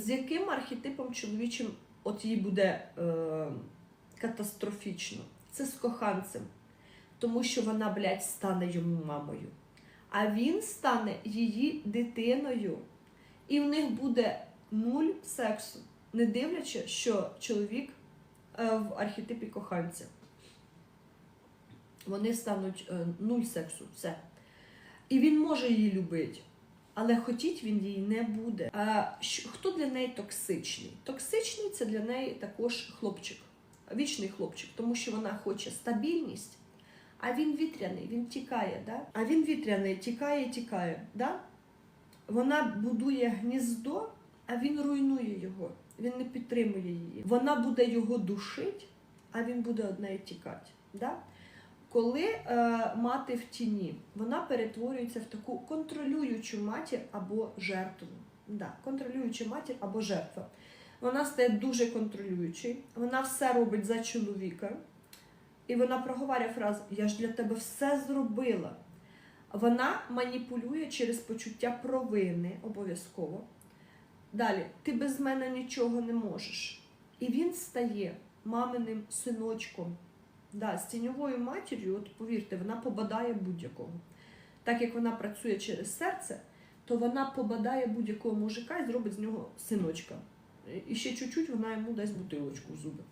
з яким архетипом чоловічим от їй буде е, катастрофічно? Це з коханцем. Тому що вона, блядь, стане йому мамою. А він стане її дитиною. І в них буде нуль сексу, не дивлячи, що чоловік е, в архетипі коханця. Вони стануть е, нуль сексу, все. І він може її любити, але хотіть він її не буде. А хто для неї токсичний? Токсичний це для неї також хлопчик, вічний хлопчик, тому що вона хоче стабільність, а він вітряний, він тікає. Да? А він вітряний, тікає, тікає. Да? Вона будує гніздо, а він руйнує його. Він не підтримує її. Вона буде його душить, а він буде од неї тікати. Да? Коли е, мати в тіні, вона перетворюється в таку контролюючу матір або жертву. Да, контролююча матір або жертва. Вона стає дуже контролюючою, вона все робить за чоловіка, і вона проговорює фразу Я ж для тебе все зробила. Вона маніпулює через почуття провини обов'язково. Далі, ти без мене нічого не можеш. І він стає маминим синочком. Да, з тіньовою матір'ю, от повірте, вона побадає будь-якого. Так як вона працює через серце, то вона побадає будь-якого мужика і зробить з нього синочка. І ще чуть-чуть вона йому дасть бутилочку в зуби.